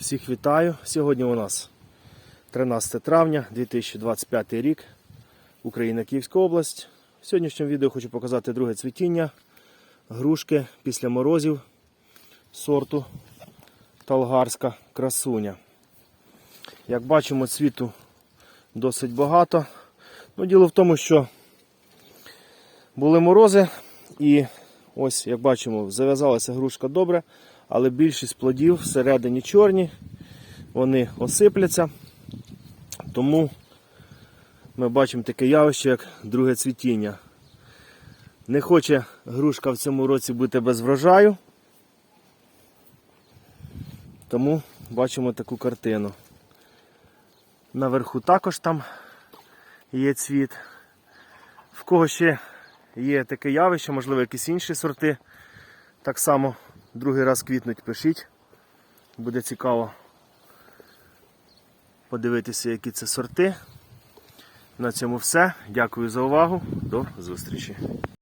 Всіх вітаю. Сьогодні у нас 13 травня 2025 рік, Україна Київська область. В сьогоднішньому відео хочу показати друге цвітіння грушки після морозів сорту Талгарська красуня. Як бачимо, цвіту досить багато. Ну, діло в тому, що були морози і ось, як бачимо, зав'язалася грушка добре, але більшість плодів всередині чорні, вони осипляться. Тому ми бачимо таке явище, як друге цвітіння. Не хоче грушка в цьому році бути без врожаю. Тому бачимо таку картину. Наверху також там є цвіт. В кого ще є таке явище, можливо, якісь інші сорти. Так само другий раз квітнуть, пишіть. Буде цікаво подивитися, які це сорти. На цьому все. Дякую за увагу. До зустрічі.